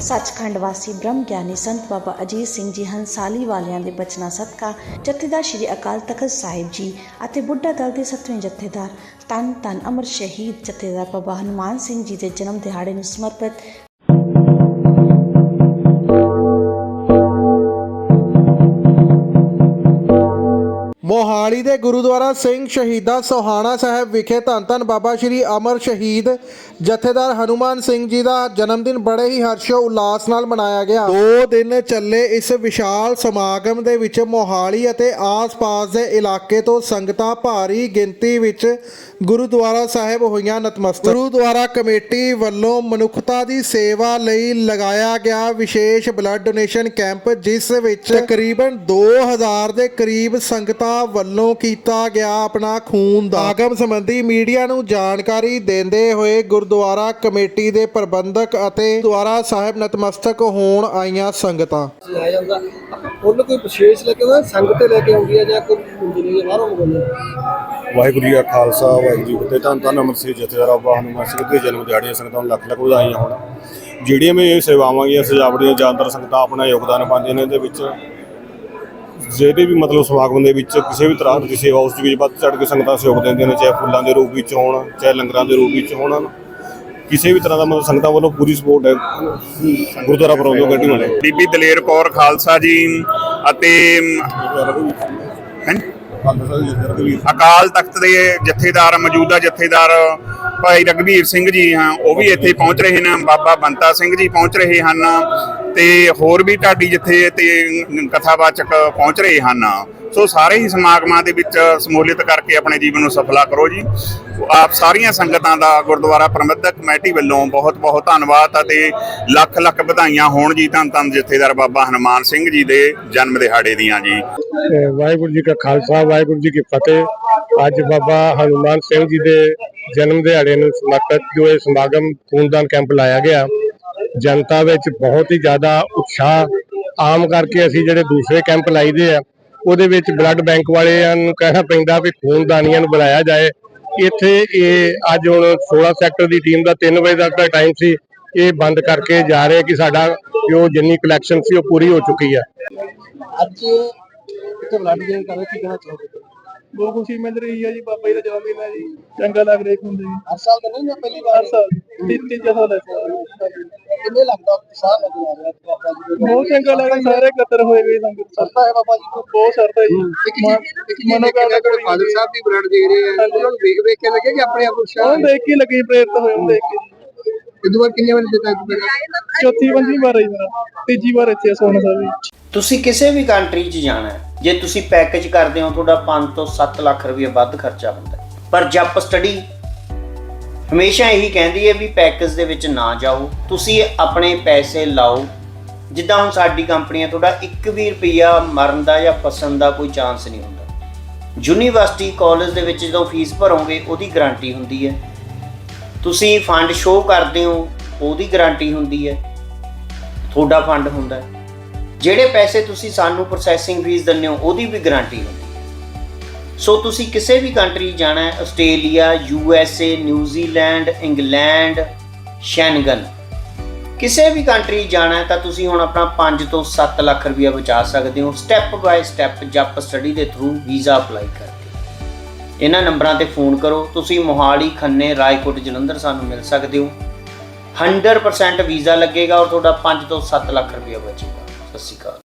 ਸੱਚਖੰਡ ਵਾਸੀ ਬ੍ਰਹਮ ਗਿਆਨੀ ਸੰਤ ਬਾਬਾ ਅਜੀਤ ਸਿੰਘ ਜੀ ਹੰਸਾਲੀ ਵਾਲਿਆਂ ਦੇ ਬਚਨਾ ਸਦਕਾ ਜਥੇਦਾਰ ਸ਼੍ਰੀ ਅਕਾਲ ਤਖਤ ਸਾਹਿਬ ਜੀ ਅਤੇ ਬੁੱਢਾ ਦਲ ਦੇ ਸੱਤਵੇਂ ਜਥੇਦਾਰ ਤਨ ਤਨ ਅਮਰ ਸ਼ਹੀਦ ਜਥੇਦਾਰ ਬਾਬਾ ਹਨੂਮਾਨ ਸਿੰਘ ਜੀ ਦੇ ਜਨਮ ਦਿਹਾੜੇ ਨੂੰ ਸਮਰਪਿਤ ਮੋਹਾਲੀ ਦੇ ਗੁਰਦੁਆਰਾ ਸਿੰਘ ਸ਼ਹੀਦਾਂ ਸੋਹਾਣਾ ਸਾਹਿਬ ਵਿਖੇ ਧੰਨ ਧੰਨ ਬਾਬਾ ਸ਼੍ਰੀ ਅਮਰ ਸ਼ਹੀਦ ਜਥੇਦਾਰ ਹਨੂਮਾਨ ਸਿੰਘ ਜੀ ਦਾ ਜਨਮ ਦਿਨ ਬੜੇ ਹੀ ਹਰਸ਼ੋ ਉਲਾਸ ਨਾਲ ਮਨਾਇਆ ਗਿਆ। ਦੋ ਦਿਨ ਚੱਲੇ ਇਸ ਵਿਸ਼ਾਲ ਸਮਾਗਮ ਦੇ ਵਿੱਚ ਮੋਹਾਲੀ ਅਤੇ ਆਸ-ਪਾਸ ਦੇ ਇਲਾਕੇ ਤੋਂ ਸੰਗਤਾਂ ਭਾਰੀ ਗਿਣਤੀ ਵਿੱਚ ਗੁਰਦੁਆਰਾ ਸਾਹਿਬ ਹੋਈਆਂ ਨਤਮਸਤਕ। ਗੁਰਦੁਆਰਾ ਕਮੇਟੀ ਵੱਲੋਂ ਮਨੁੱਖਤਾ ਦੀ ਸੇਵਾ ਲਈ ਲਗਾਇਆ ਗਿਆ ਵਿਸ਼ੇਸ਼ ਬਲੱਡ ਡੋਨੇਸ਼ਨ ਕੈਂਪ, ਜਿਸ ਵਿੱਚ ਤਕਰੀਬਨ 2000 ਦੇ ਕਰੀਬ ਸੰਗਤਾਂ ਵੱਲੋਂ ਕੀਤਾ ਗਿਆ ਆਪਣਾ ਖੂਨ ਦਾ ਆਗਮ ਸੰਬੰਧੀ ਮੀਡੀਆ ਨੂੰ ਜਾਣਕਾਰੀ ਦਿੰਦੇ ਹੋਏ ਗੁਰਦੁਆਰਾ ਕਮੇਟੀ ਦੇ ਪ੍ਰਬੰਧਕ ਅਤੇ ਗੁਰਦੁਆਰਾ ਸਾਹਿਬ ਨਤਮਸਤਕ ਹੋਣ ਆਈਆਂ ਸੰਗਤਾਂ। ਲਾਇਆ ਜਾਂਦਾ। ਫੁੱਲ ਕੋਈ ਵਿਸ਼ੇਸ਼ ਲੈ ਕੇ ਆਉਂਦਾ ਸੰਗ ਤੇ ਲੈ ਕੇ ਆਉਂਦੀ ਹੈ ਜਾਂ ਕੋਈ ਹੁੰਦੀ ਨਹੀਂ ਬਾਹਰੋਂ ਮੰਗਵਾਉਂਦੇ ਵਾਹਿਗੁਰੂ ਜੀ ਕਾ ਖਾਲਸਾ ਵਾਹਿਗੁਰੂ ਜੀ ਕੀ ਫਤਿਹ। ਧੰਨ ਧੰਨ ਅਮਰ ਸਿੰਘ ਜਥੇਦਾਰ ਬਾਬਾ ਹਨੂਮਾਨ ਸਿੰਘ ਦੇ ਜਨਮ ਦਿਹਾੜੀਆਂ ਸੰਗਤਾਂ ਨੂੰ ਲੱਖ ਲੱਖ ਵਧਾਈਆਂ ਹੋਣ। ਜਿਹੜੀਆਂ ਵੀ ਇਹ ਸੇਵਾਵਾਂ ਗੀਆਂ ਸਜਾਵਟ ਦੀਆਂ ਜ਼ਿਆਦਾਤਰ ਸੰਗਤਾਂ ਆਪਣਾ ਯੋਗਦਾਨ ਪਾਉਂਦੀਆਂ ਨੇ ਇਹਦੇ ਵਿੱਚ ਜਿਹੜੇ ਵੀ ਮਤਲਬ ਸਮਾਗਮ ਦੇ ਵਿੱਚ ਕਿਸੇ ਵੀ ਤਰ੍ਹਾਂ ਦੀ ਸੇਵਾ ਉਸ ਦੇ ਵਿੱਚ ਵੱਧ ਚੜ੍ਹ ਕੇ ਸੰਗਤਾਂ ਸਹਿਯੋਗ ਦਿੰਦੀਆਂ ਨੇ ਚਾਹੇ ਫੁੱਲਾਂ ਦੇ ਰੂਪ ਵਿੱਚ ਹੋਣ ਚਾਹੇ ਲੰਗਰਾਂ ਦੇ ਰੂਪ ਵਿੱਚ ਹੋਣ। ਕਿਸੇ ਵੀ ਤਰ੍ਹਾਂ ਦਾ ਮਤਲਬ ਸੰਗਤਾਂ ਵੱਲੋਂ ਪੂਰੀ ਸਪੋਰਟ ਹੈ। ਗੁਰਦੁਆਰਾ ਪ੍ਰਬੰਧਕ ਕਮੇਟੀ ਵੱਲੋਂ। ਬੀਬੀ ਦਲੇਰ ਕੌਰ ਖਾਲਸਾ ਜੀ ਅਤੇ? ਅਕਾਲ ਤਖਤ ਦੇ ਜਥੇਦਾਰ ਮੌਜੂਦਾ ਜਥੇਦਾਰ ਭਾਈ ਰਗਵੀਰ ਸਿੰਘ ਜੀ ਹਾਂ, ਉਹ ਵੀ ਇੱਥੇ ਪਹੁੰਚ ਰਹੇ ਨੇ, ਬਾਬਾ ਬੰਤਾ ਸਿੰਘ ਜੀ ਪਹੁੰਚ ਰਹੇ ਹਨ ਤੇ ਹੋਰ ਵੀ ਢਾਡੀ ਜਿੱਥੇ ਤੇ ਕਥਾਵਾਚਕ ਪਹੁੰਚ ਰਹੇ ਹਨ। ਸੋ ਸਾਰੇ ਹੀ ਸਮਾਗਮਾਂ ਦੇ ਵਿੱਚ ਸਮੂਲਿਤ ਕਰਕੇ ਆਪਣੇ ਜੀਵਨ ਨੂੰ ਸਫਲਾ ਕਰੋ ਜੀ। ਆਪ ਸਾਰੀਆਂ ਸੰਗਤਾਂ ਦਾ ਗੁਰਦੁਆਰਾ ਪ੍ਰਬੰਧਕ ਕਮੇਟੀ ਵੱਲੋਂ ਬਹੁਤ ਬਹੁਤ ਧੰਨਵਾਦ ਅਤੇ ਲੱਖ ਲੱਖ ਵਧਾਈਆਂ ਹੋਣ ਜੀ ਧੰਨ ਧੰਨ ਜਥੇਦਾਰ ਬਾਬਾ ਹਨੂਮਾਨ ਸਿੰਘ ਜੀ ਦੇ ਜਨਮ ਦਿਹਾੜੇ ਦੀਆਂ ਜੀ। ਵਾਹਿਗੁਰੂ ਜੀ ਕਾ ਖਾਲਸਾ, ਵਾਹਿਗੁਰੂ ਜੀ ਕੀ ਫਤਿਹ। ਅੱਜ ਬਾਬਾ ਹਨੂਮਾਨ ਸਿੰਘ ਜੀ ਦੇ ਜਨਮ ਦਿਹਾੜੇ ਨੂੰ ਸਮਰਪਿਤ ਜੋ ਇਹ ਸਮਾਗਮ ਖੂਨਦਾਨ ਕੈਂਪ ਲਾਇਆ ਗਿਆ, ਜਨਤਾ ਵਿੱਚ ਬਹੁਤ ਹੀ ਜ਼ਿਆਦਾ ਉਤਸ਼ਾਹ ਆਮ ਕਰਕੇ ਅਸੀਂ ਜਿਹੜੇ ਦੂਸਰੇ ਕੈਂਪ ਲਾਈਦੇ ਆ, ਉਹਦੇ ਵਿੱਚ ਬਲੱਡ ਬੈਂਕ ਵਾਲਿਆਂ ਨੂੰ ਕਹਿਣਾ ਪੈਂਦਾ ਵੀ ਖੂਨਦਾਨੀਆਂ ਨੂੰ ਬੁਲਾਇਆ ਜਾਏ। ਇੱਥੇ ਇਹ ਅੱਜ ਹੁਣ 16 ਸੈਕਟਰ ਦੀ ਟੀਮ ਦਾ 3 ਵਜੇ ਤੱਕ ਦਾ ਟਾਈਮ ਸੀ, ਇਹ ਬੰਦ ਕਰਕੇ ਜਾ ਰਹੇ ਕਿ ਸਾਡਾ ਜੋ ਜਿੰਨੀ ਕਲੈਕਸ਼ਨ ਸੀ ਉਹ ਪੂਰੀ ਹੋ ਚੁੱਕੀ ਹੈ ਅੱਜ ਇੱਥੇ ਬਲੱਡ ਦੇਣ ਕਰ ਕੀ ਕਹਿਣਾ ਚਾਹੋਗੇ? ਬਹੁਤ ਖੁਸ਼ੀ ਮਿਲ ਰਹੀ ਹੈ ਜੀ ਬਾਬਾ ਜੀ ਦਾ ਜਨਮ ਦਿਨ ਹੈ ਜੀ। ਚੰਗਾ ਲੱਗ ਰਿਹਾ ਹੁੰਦੇ ਜੀ। ਹਰ ਸਾਲ ਤਾਂ ਨਹੀਂ ਨਾ ਪਹਿਲੀ ਵਾਰ? ਹਰ ਸਾਲ ਤਿੰਨ ਤਿੰਨ ਜਥਾ ਲੈ ਕਿੰਨੇ ਲੱਗਦਾ ਉਤਸ਼ਾਹ ਲੱਗ ਰਿਹਾ ਹੈ ਬਾਬਾ ਜੀ ਦੇ? ਬਹੁਤ ਚੰਗਾ ਲੱਗ ਰਿਹਾ ਸਾਰੇ ਇਕੱਤਰ ਹੋਏ ਗਏ ਸੰਗਤ ਸਰਦਾ ਹੈ ਬਾਬਾ ਜੀ ਨੂੰ ਬਹੁਤ ਸਰਦਾ ਜੀ। ਇੱਕ ਜੀ ਇੱਕ ਮਨੋਕਾਮਨਾ ਕੋਲ ਫਾਦਰ ਸਾਹਿਬ ਵੀ ਬਲੱਡ ਦੇ ਰਹੇ ਆ ਉਹਨਾਂ ਨੂੰ ਵੇਖ ਵੇਖ ਕੇ ਲੱਗੇ ਕਿ ਆਪਣੇ ਆਪ ਉਤਸ਼ਾਹ ਉਹ ਦੇਖ ਕੇ ਲੱਗੀ ਪ੍ਰੇਰਿਤ ਹੋਏ ਦੇਖ ਕੇ। ਇਦੋਂ ਬਾਅਦ ਕਿੰਨੇ ਵਾਰ ਦਿੱਤਾ ਚੌਥੀ ਪੰਜਵੀਂ ਵਾਰ ਆਈ ਮੇਰਾ। ਤੀਜੀ ਵਾਰ ਇੱਥੇ ਸੋਨਾ ਸਾਹਿਬ ਜੀ। ਤੁਸੀਂ ਕਿਸੇ ਵੀ ਕੰਟਰੀ 'ਚ ਜਾਣਾ ਹੈ ਜੇ ਤੁਸੀਂ ਪੈਕੇਜ ਕਰਦੇ ਹੋ ਤੁਹਾਡਾ 5 ਤੋਂ 7 ਲੱਖ ਰੁਪਏ ਵੱਧ ਖਰਚਾ ਹੁੰਦਾ ਹੈ। ਪਰ ਜਪ ਸਟੱਡੀ ਹਮੇਸ਼ਾ ਇਹੀ ਕਹਿੰਦੀ ਹੈ ਵੀ ਪੈਕੇਜ ਦੇ ਵਿੱਚ ਨਾ ਜਾਓ ਤੁਸੀਂ ਆਪਣੇ ਪੈਸੇ ਲਾਓ। ਜਿੱਦਾਂ ਹੁਣ ਸਾਡੀ ਕੰਪਨੀ ਹੈ ਤੁਹਾਡਾ 1 ਵੀ ਰੁਪਿਆ ਮਰਨ ਦਾ ਜਾਂ ਫਸਣ ਦਾ ਕੋਈ ਚਾਂਸ ਨਹੀਂ ਹੁੰਦਾ। ਯੂਨੀਵਰਸਿਟੀ ਕਾਲਜ ਦੇ ਵਿੱਚ ਜਦੋਂ ਫੀਸ ਭਰੋਗੇ ਉਹਦੀ ਗਾਰੰਟੀ ਹੁੰਦੀ ਹੈ। ਤੁਸੀਂ ਫੰਡ ਸ਼ੋਅ ਕਰਦੇ ਹੋ, ਉਹਦੀ ਗਾਰੰਟੀ ਹੁੰਦੀ ਹੈ। ਤੁਹਾਡਾ ਫੰਡ ਹੁੰਦਾ ਹੈ। ਜਿਹੜੇ ਪੈਸੇ ਤੁਸੀਂ ਸਾਨੂੰ ਪ੍ਰੋਸੈਸਿੰਗ ਫੀਸ ਦਿੰਦੇ ਹੋ, ਉਹਦੀ ਵੀ ਗਾਰੰਟੀ ਹੁੰਦੀ ਸੋ ਤੁਸੀਂ ਕਿਸੇ ਵੀ ਕੰਟਰੀ ਜਾਣਾ ਹੈ, Australia U S A New Zealand England Schengen ਕਿਸੇ ਵੀ ਕੰਟਰੀ ਜਾਣਾ ਹੈ, ਤਾਂ ਤੁਸੀਂ ਹੁਣ ਆਪਣਾ 5 ਤੋਂ 7 ਲੱਖ ਰੁਪਇਆ ਬਚਾ ਸਕਦੇ ਹੋ। ਸਟੈਪ ਬਾਏ ਸਟੈਪ ਜਪ ਸਟੱਡੀ ਦੇ ਥਰੂ ਵੀਜ਼ਾ ਅਪਲਾਈ ਕਰ ਇਹਨਾਂ ਨੰਬਰਾਂ ਤੇ ਫੋਨ ਕਰੋ। ਤੁਸੀਂ ਮੋਹਾਲੀ, ਖੰਨੇ, ਰਾਏਕੋਟ, ਜਲੰਧਰ ਸਾਨੂੰ ਮਿਲ ਸਕਦੇ ਹੋ। 100% ਵੀਜ਼ਾ ਲੱਗੇਗਾ ਔਰ ਤੁਹਾਡਾ 5 ਤੋਂ 7 ਲੱਖ ਰੁਪਇਆ ਬਚੇਗਾ। ਸਤਿ ਸ਼੍ਰੀ ਅਕਾਲ।